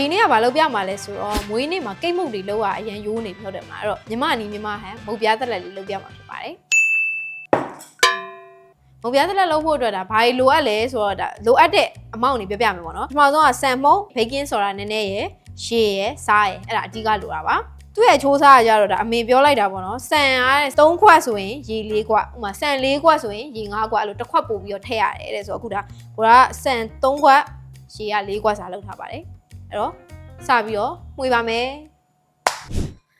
ဒီနေ့ကဘာလုပ်ပြမှာလဲဆိုတော့မွေးနေ့မှာကိတ်မုတ်တွေလောက်ရအရန်ရိုးနေပြီဟုတ်တယ်မလားအဲ့တော့ညီမအနီညီမဟန်မုတ်ပြားသက်လက်လေးလုပ်ပြမှာဖြစ်ပါတယ်မုတ်ပြားသက်လက်လုပ်ဖို့အတွက်ဒါဘာတွေလိုအပ်လဲဆိုတော့ဒါလိုအပ်တဲ့အမောင့်တွေပြပြမယ်ပေါ့နော်ပထမဆုံးကဆန်မုတ်ဘေကင်းဆိုတာနည်းနည်းရယ်ရေရယ်စားရယ်အဲ့ဒါအဓိကလိုတာပါသူ့ရဲ့ချိုးစားကကြတော့ဒါအမေပြောလိုက်တာပေါ့နော်ဆန်က3ခွက်ဆိုရင်ရေ4ခွက်ဥပမာဆန်4ခွက်ဆိုရင်ရေ5ခွက်အဲ့လိုတစ်ခွက်ပို့ပြီးတော့ထည့်ရတယ်တဲ့ဆိုတော့အခုဒါကိုကဆန်3ခွက်ရေက4ခွက်စားလောက်ထားပါတယ် အဲ့တော့စပြီးတော့မှွေပါမယ်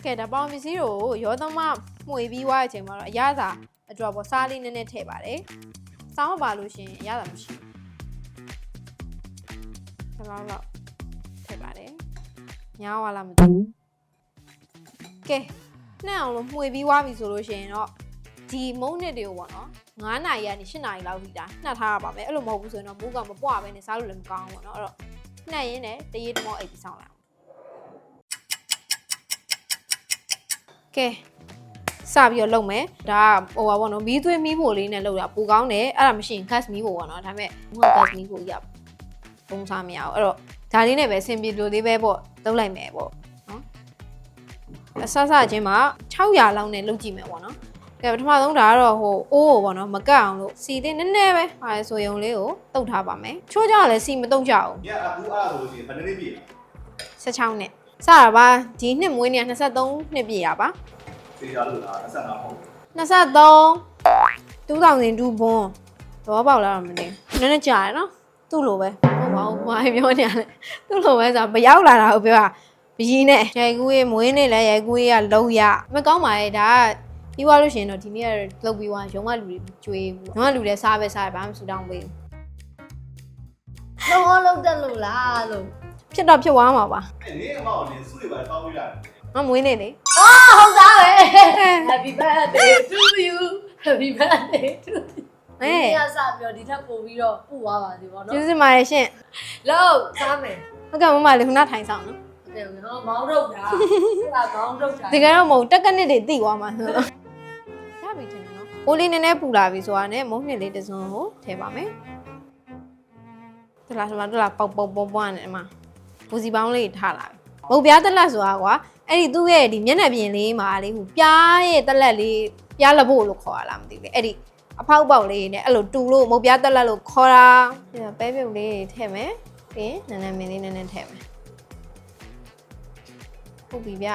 ကဲဒါပေါင်ပစ္စည်းတွေကိုရောသမမှွေပြီးွားတဲ့အချိန်မှာတော့အရသာအတွက်ပေါ့စားလေးနည်းနည်းထည့်ပါတယ်စားမပါလို့ရှရင်အရသာမရှိဘူးဒါလောက်တော့ထည့်ပါတယ်ညားသွားလားမသိဘူးကဲနှံ့အောင်လို့မှွေပြီးွားပြီဆိုလို့ရှရင်တော့ဒီမုံနစ်တွေကိုပေါ့နော်9နာရီကနေ10နာရီလောက်ထိဒါနှက်ထားရပါမယ်အဲ့လိုမဟုတ်ဘူးဆိုရင်တော့မူးကမပွားပဲနဲ့စားလို့လည်းမကောင်းဘူးပေါ့နော်အဲ့တော့ နှက်ရင်းနဲ့တရေတမောအိပ်ပြီးဆောင်လိုက်အောင်ကဲစပြီးတော့လုပ်မယ်ဒါကဟိုပါပေါ့နော်မီးသွေးမီးဖို့လေးနဲ့လုပ်တာပူကောင်းတယ်အဲ့ဒါမရှိရင် gas မီးဖို့ပေါ့နော်ဒါပေမဲ့ဘုက gas မီးဖို့ရပုံစားမရအောင်အဲ့တော့ဒါလေးနဲ့ပဲအဆင်ပြေလို့လေးပဲပေါ့လုပ်လိုက်မယ်ပေါ့နော်အဆဆချင်းမှာ600လောက်နဲ့လုပ်ကြည့်မယ်ပေါ့နော် ကဲပထမဆုံးဒါကတော့ဟိုအိုးကိုပေါ့နော်မကတ်အောင်လို့စီသေးနည်းနည်းပဲဟာဆိုရုံလေးကိုတုတ်ထားပါမယ်ချိုးကြလည်းစီမတုတ်ကြဘူးညအခုအဲ့ဒါဆိုလို့ရှိရင်ဘယ်နှစ်နှစ်ပြည့်16နှစ်စတာပါဒီနှစ်မွေးနေ့က23နှစ်ပြည့်ရပါလဲသေချာလို့လား23ဟုတ်23 2002ဘွန်းတော့ပေါက်လာတော့မသိဘူးနည်းနည်းကြာရနော်သူ့လိုပဲဟုတ်ပါဘူးဘာပြောနေရလဲသူ့လိုပဲဆိုတာမရောက်လာတာကိုပြောတာဘကြီးနဲ့ရိုက်ကူးရေးမွေးနေ့လဲရိုက်ကူးရေးကလုံးရမကောင်းပါရဲ့ဒါက ပြီးသွားလို့ရှိရင်တော့ဒီနေ့ကလုတ်ပြီးသွားရုံကလူတွေကျွေးဘူးရုံကလူတွေစားပဲစားပဲဘာမှမဆူတောင်းပေးဘူးလုံးဝလုံးတက်လို့လားလို့ဖြစ်တော့ဖြစ်သွားမှာပါအဲ့နင်းအမောက်နင်းစုတွေပါတောင်းပေးတာငါမွေးနေ့လေဟုတ်သားပဲ Happy birthday to you Happy birthday to you အဲဒီကစပြီးတော့ဒီထက်ပိုပြီးတော့ပူသွားပါသေးပေါ့နော်ကျေးဇူးပါတယ်ရှင်လောက်စားမယ်ဟုတ်ကဲ့မမလေးခုနထိုင်ဆောင်နော်ဟုတ်ကဲ့ဟောမောင်းထုတ်တာဟုတ်လားမောင်းထုတ်တာတကယ်တော့မဟုတ်တက်ကနစ်တွေတိသွားမှာဆိုတော့ရပြီထင်တယ်နော် ပိုးလေးနည်းနည်းပူလာပြီဆိုတာနဲ့မုံနှစ်လေးတစ်စုံကိုထည့်ပါမယ်တလားတလားတလားပေါက်ပေါက်ပေါက်ပေါက်နဲ့အမပူစီပေါင်းလေးထားလာပြီမုတ်ပြားတက်လက်ဆိုတာကွာအဲ့ဒီသူ့ရဲ့ဒီမျက်နှာပြင်လေးမှာလေးဟိုပြားရဲ့တက်လက်လေးပြားလက်ဖို့လို့ခေါ်ရလားမသိဘူးလေအဲ့ဒီအဖောက်ပေါက်လေးနဲ့အဲ့လိုတူလို့မုတ်ပြားတက်လက်လို့ခေါ်တာပြီးတော့ပဲပြုတ်လေးထည့်မယ်ပြီးရင်နည်းနည်းမင်းလေးနည်းနည်းထည့်မယ်ဟုတ်ပြီဗျ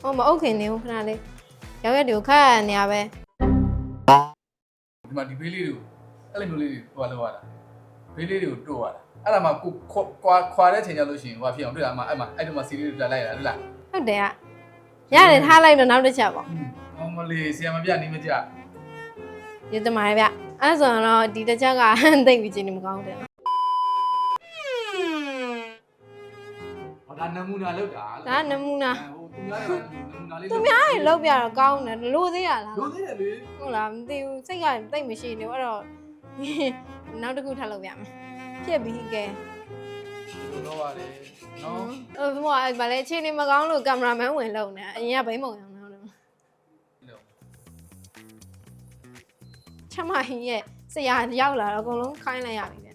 ဟောမအုပ်ခင်နေဦးခဏလေးရောက်ရက်ဒီကိုခတ်နေရပဲ ဒီမှာဒီဘေးလေးတွေကိုအဲ့လိုမျိုးလေးတွေဟိုလောက်ရတာဘေးလေးတွေကိုတို့ရတာအဲ့ဒါမှကိုခွာခွာတဲ့ချိန်ကျလို့ရှိရင်ဟိုဖြစ်အောင်တွေ့တာမှအဲ့မှာအဲ့ဒီမှာစီလေးတွေတက်လိုက်တာဟုတ်လားဟုတ်တယ်ကရတယ်ထားလိုက်တော့နောက်တစ်ချက်ပေါ့ဟောမလေးဆီယမပြနေမကြရတမာရဗျအဲ့ဆိုရင်တော့ဒီတစ်ချက်ကသိမ့်ပြီးချင်းနေမကောင်းတယ်နော်ဟောဒါနမူနာလောက်တာဒါနမူနာဟို သူများတွေကနမူနာလေးသူများတွေလောက်ပြတော့ကောင်းတယ်လို့သေးရလားလို့သေးတယ်လေဟုတ်လားမသိဘူးစိတ်ကသိမ့်မရှိနေဘူးအဲ့တော့နောက်တစ်ခုထပ်လုပ်ပြမယ်ဖြစ်ပြီးကဲလို့တော့ရတယ်နော်ဟိုဘမောအဲ့ဗာလေအချိန်နေမကောင်းလို့ကင်မရာမန်ဝင်လုံနေအရင်ကဘိမ့်မုံရောင်းတော့ချမဟင်းရဲ့ဆရာရောက်လာတော့အကုန်လုံးခိုင်းလိုက်ရပြီဗျ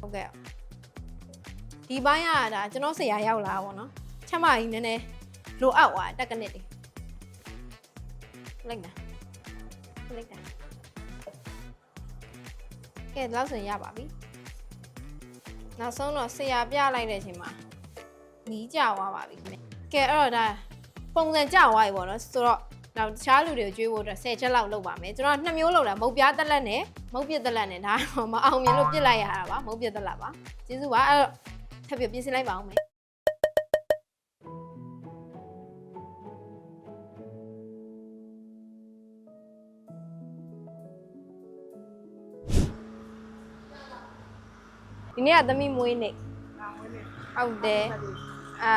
ဟုတ်ကဲ့ ဒီဘိုင်းကဒါကျွန်တော်ဆရာရောက်လာတာပေါ့နော်ချမကြီးနည်းနည်းလိုအပ်သွားတက်ကနစ်တွေလိုက်တာလိုက်တာကဲဒီလောက်ဆိုရင်ရပါပြီနောက်ဆုံးတော့ဆရာပြလိုက်တဲ့အချိန်မှာနီးကြသွားပါပြီခင်ဗျကဲအဲ့တော့ဒါပုံစံကြသွားပြီပေါ့နော်ဆိုတော့နောက်တခြားလူတွေကိုကျွေးဖို့အတွက်10ချက်လောက်လုပ်ပါမယ်ကျွန်တော်နှစ်မျိုးလုပ်တာမုတ်ပြားတက်လက်နဲ့မုတ်ပြစ်တက်လက်နဲ့ဒါတော့မအောင်မြင်လို့ပြစ်လိုက်ရတာပါမုတ်ပြစ်တက်လက်ပါကျေးဇူးပါအဲ့တော့ ထပ်ပြီးပြင်ဆင်လိုက်ပါအောင်မယ်ဒီနေ့ကသမီးမွေးနေ့ဟုတ်တယ်အာ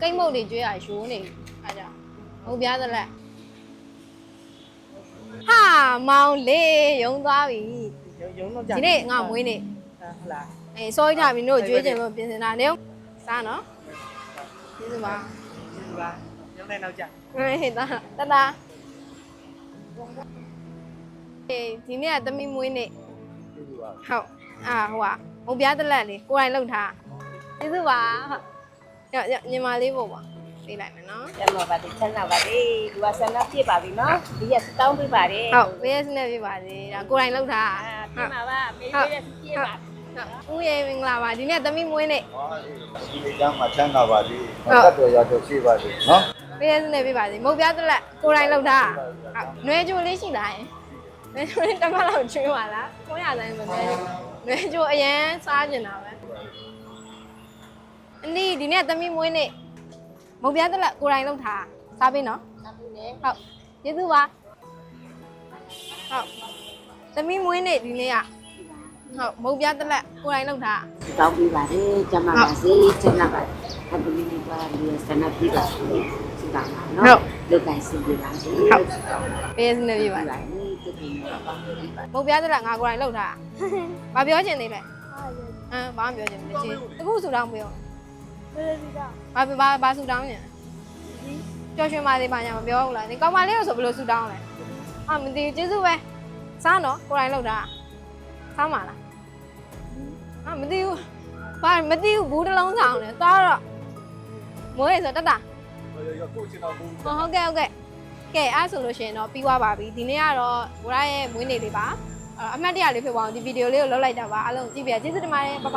ကိတ်မုတ်တွေကျွေးရရိုးနေအားကြောင့်ဟုတ်ပြားသလက်ဟာမောင်လေးယုံသွားပြီရုံတော့ကြာဒီနေ့ငါမွေးနေ့ဟုတ်လား အေးစောကြီးထားပြီးတို့ကျွေးခြင်းလို့ပြင်စင်တာနေစားနော်ကျေးဇူးပါဒီပါရုံနဲ့နောက်ကြာဟေးတာတတာအေးဒီနေ့ကသမီးမွေးနေ့ဟုတ်အာဟိုကမုတ်ပြားတလက်လေးကိုယ်တိုင်လှုပ်ထားကျေးဇူးပါဟုတ်ရရညီမလေးပို့ပါပေးလိုက်မယ်နော်ကျမပါတိချမ်းသာပါလေဒီကဆန္ဒပြပါပြီနော်ဒီရက်တောင်းပြပါတယ်ဟုတ်ပေးရစနဲ့ပြပါစေဒါကိုယ်တိုင်လှုပ်ထားအာပြပါပါမေးပေးတဲ့ပြပါ ဦးရေမင်္ဂလာပါဒီနေ့သမီးမွေးနေ့ဒီလေးကမှချမ်းသာပါလိမတ်တော်ရတော့ရှိပါလိနော်ပေးရစနဲ့ပြပါစေမုတ်ပြားတလက်ကိုယ်တိုင်လှုပ်ထားဟုတ်နွဲကြိုးလေးရှိလားယင်နွဲကြိုးလေးတစ်ပတ်လောက်ကျွေးပါလားကိုရတိုင်းမနွဲနွဲကြိုးအရန်စားကျင်တာပဲအန်ဒီဒီနေ့သမီးမွေးနေ့မုတ်ပြားတလက်ကိုယ်တိုင်လှုပ်ထားစားပေးနော်ဆက်ပြီးနေဟုတ်ကျေးဇူးပါဟုတ်သမီးမွေးနေ့ဒီနေ့က ဟုတ်မုတ်ပြားတလက်ကိုယ်တိုင်လှုပ်ထားတောင်းပြပါတယ်ကျမပါစေချမ်းသာပါအပလီနီပါဒီဆန္ဒပြပါစေစီပါနော်လောက်ကစီပြပါစေပေးရစနဲ့ပြပါပါလားလေတကယ်ပါပါမုတ်ပြားတလက်ငါကိုယ်တိုင်လှုပ်ထားဘာပြောချင်သေးလဲအမ်ဘာမှပြောချင်မလို့ချင်းတခုဆူတောင်းပြောဘာဘာဘာဆူတောင်းညင်ကြော်ရွှင်ပါသေးပါညာမပြောဘူးလားဒီကောင်မလေးကိုဆိုဘယ်လိုဆူတောင်းလဲအာမသိဘူးကျေးဇူးပဲစားနော်ကိုယ်တိုင်လှုပ် ထားစားမှာလားအာမသိဘူးဘာမသိဘူးဘူးတစ်လုံးဆောင်တယ်သွားတော့မွေးဆိုတက်တာကိုချင်တော့ဘူးဟုတ်ဟုတ်ကဲ့ဟုတ်ကဲ့ကဲအားဆိုလို့ရှိရင်တော့ပြီးသွားပါပြီဒီနေ့ကတော့ဘိုးရရဲ့မွေးနေ့လေးပါအဲ့တော့အမှတ်တရလေးဖြစ်ပါအောင်ဒီဗီဒီယိုလေးကိုလုပ်လိုက်တာပါအားလုံးကြည့်ပြကျေးဇူးတင်ပါတယ်ပပ